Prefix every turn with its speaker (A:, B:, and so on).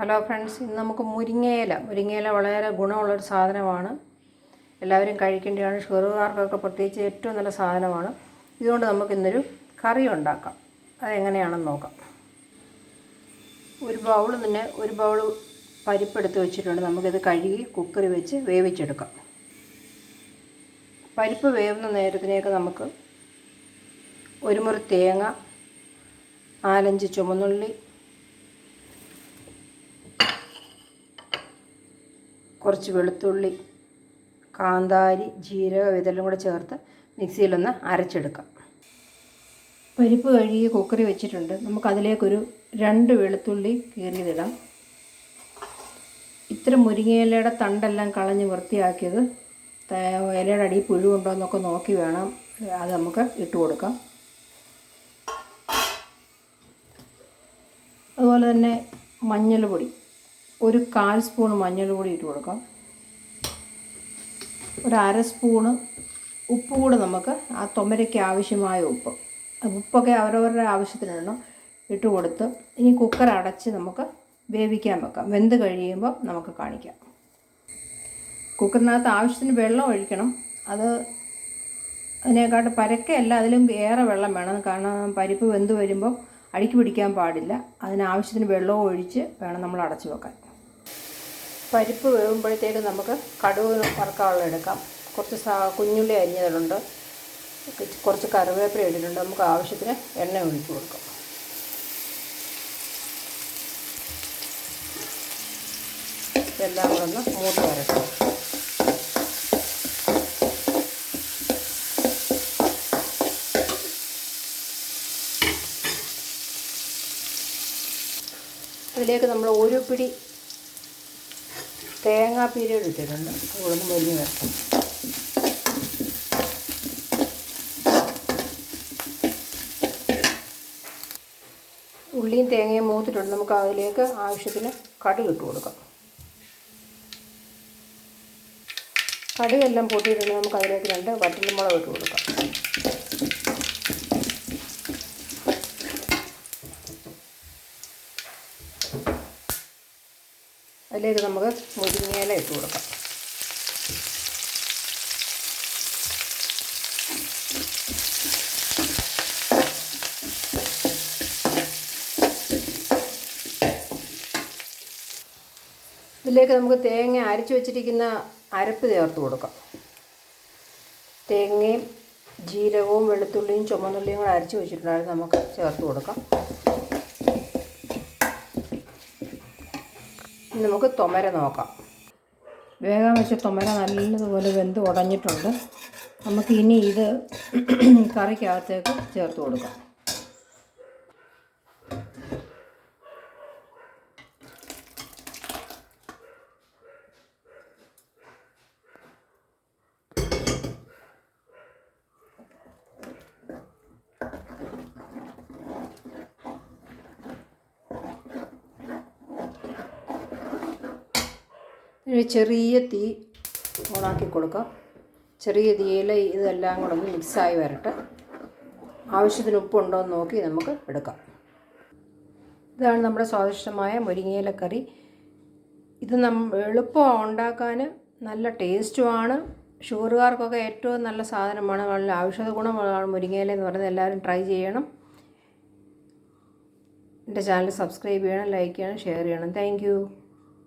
A: Hello friends ഇന്ന് നമുക്ക് മുരിങ്ങയില. മുരിങ്ങയില വളരെ ഗുണമുള്ളൊരു സാധനമാണ്. എല്ലാവരും കഴിക്കേണ്ടതാണ്. ഷുഗറുകാർക്കൊക്കെ പ്രത്യേകിച്ച് ഏറ്റവും നല്ല സാധനമാണ്. ഇതുകൊണ്ട് നമുക്ക് ഇന്നൊരു കറി ഉണ്ടാക്കാം. അതെങ്ങനെയാണെന്ന് നോക്കാം. ഒരു ബൗൾ തന്നെ ഒരു ബൗൾ പരിപ്പെടുത്ത് വെച്ചിട്ടുണ്ട്. നമുക്കിത് കഴുകി കുക്കറി വെച്ച് വേവിച്ചെടുക്കാം. പരിപ്പ് വേവുന്ന നേരത്തിനേക്ക് നമുക്ക് ഒരു മുറി തേങ്ങ നാലഞ്ച് ചുമന്നുള്ളി കുറച്ച് വെളുത്തുള്ളി കാന്താരി ജീരകം ഇതെല്ലാം കൂടെ ചേർത്ത് മിക്സിയിലൊന്ന് അരച്ചെടുക്കാം. പരിപ്പ് കഴുകി കുക്കറി വെച്ചിട്ടുണ്ട്. നമുക്കതിലേക്കൊരു രണ്ട് വെളുത്തുള്ളി കീറിയതിടാം ഇത്ര മുരിങ്ങയിലയുടെ തണ്ടെല്ലാം കളഞ്ഞ് വൃത്തിയാക്കിയത് ഇലയുടെ അടിയിൽ പുഴുണ്ടോ എന്നൊക്കെ നോക്കി വേണം അത് നമുക്ക് ഇട്ട് കൊടുക്കാം. അതുപോലെ തന്നെ മഞ്ഞൾപ്പൊടി ഒരു കാൽ സ്പൂൺ മഞ്ഞൾ കൂടി ഇട്ട് കൊടുക്കാം. ഒരു അര സ്പൂണ് ഉപ്പ് കൂടെ നമുക്ക് ആ തൊമരയ്ക്ക് ആവശ്യമായ ഉപ്പ്. ഉപ്പൊക്കെ അവരവരുടെ ആവശ്യത്തിനുള്ള ഇട്ട് കൊടുത്ത് ഇനി കുക്കർ അടച്ച് നമുക്ക് വേവിക്കാൻ വെക്കാം. വെന്ത് കഴിയുമ്പോൾ നമുക്ക് കാണിക്കാം. കുക്കറിനകത്ത് ആവശ്യത്തിന് വെള്ളം ഒഴിക്കണം. അത് അതിനെക്കാട്ട് പരക്കയല്ല അതിലും ഏറെ വെള്ളം വേണം. കാരണം പരിപ്പ് വെന്ത് വരുമ്പോൾ അടിക്ക് പിടിക്കാൻ പാടില്ല. അതിനാവശ്യത്തിന് വെള്ളവും ഒഴിച്ച് വേണം നമ്മൾ അടച്ചു വെക്കാൻ. പരിപ്പ് വേവുമ്പോഴത്തേക്ക് നമുക്ക് കടുക് വറക്കാനുള്ള എടുക്കാം. കുറച്ച് സാ കുഞ്ഞുള്ളി അരിഞ്ഞതുണ്ട് കുറച്ച് കറിവേപ്പില ഇട്ടിട്ടുണ്ട്. നമുക്ക് ആവശ്യത്തിന് എണ്ണ ഒഴിച്ച് കൊടുക്കാം. എല്ലാം കൂടെ ഒന്ന് മൂത്ത് വരട്ടെ. അതിലേക്ക് നമ്മൾ ഒരു പിടി തേങ്ങാ പീരീഡ് ഇട്ടിട്ടുണ്ട്. കൂടുതൽ മൊരിഞ്ഞ് വരട്ടെ. ഉള്ളിയും തേങ്ങയും മൂത്തിട്ടുണ്ട്. നമുക്ക് അതിലേക്ക് ആവശ്യത്തിന് കടുക് ഇട്ട് കൊടുക്കാം. കടുകെല്ലാം പൊട്ടിയിട്ടുണ്ട്. നമുക്ക് അതിലേക്ക് രണ്ട് വറ്റൽമുളക് ഇട്ട് കൊടുക്കാം. അതിലേക്ക് നമുക്ക് മുരിങ്ങയില ഇട്ട് കൊടുക്കാം. ഇതിലേക്ക് നമുക്ക് തേങ്ങ അരച്ച് വെച്ചിരിക്കുന്ന അരപ്പ് ചേർത്ത് കൊടുക്കാം. തേങ്ങയും ജീരകവും വെളുത്തുള്ളിയും ചുമന്നുള്ളിയും കൂടെ അരച്ച് വെച്ചിട്ടുണ്ടായിരുന്നു നമുക്ക് ചേർത്ത് കൊടുക്കാം. നമുക്ക് തൊമര നോക്കാം. വേഗം വെച്ച തൊമര നല്ലതുപോലെ വെന്ത് ഉടഞ്ഞിട്ടുണ്ട്. നമുക്ക് ഇനി ഇത് കറിക്കകത്തേക്ക് ചേർത്ത് കൊടുക്കാം. ഒരു ചെറിയ തീ ഓണാക്കി കൊടുക്കാം. ചെറിയ തീയിൽ ഇതെല്ലാം കൂടെ ഒന്ന് മിക്സായി വരട്ടെ. ആവശ്യത്തിന് ഉപ്പുണ്ടോ എന്ന് നോക്കി നമുക്ക് എടുക്കാം. ഇതാണ് നമ്മുടെ സ്വാദിഷ്ടമായ മുരിങ്ങയില കറി ഇത് നം എളുപ്പം ഉണ്ടാക്കാൻ നല്ല ടേസ്റ്റുമാണ്. ഷുഗറുകാർക്കൊക്കെ ഏറ്റവും നല്ല സാധനമാണ്. നല്ല ഔഷധ ഗുണമാണ് മുരിങ്ങയില എന്ന് പറയുന്നത്. എല്ലാവരും ട്രൈ ചെയ്യണം. എന്റെ ചാനൽ സബ്സ്ക്രൈബ് ചെയ്യണം ലൈക്ക് ചെയ്യണം ഷെയർ ചെയ്യണം. താങ്ക്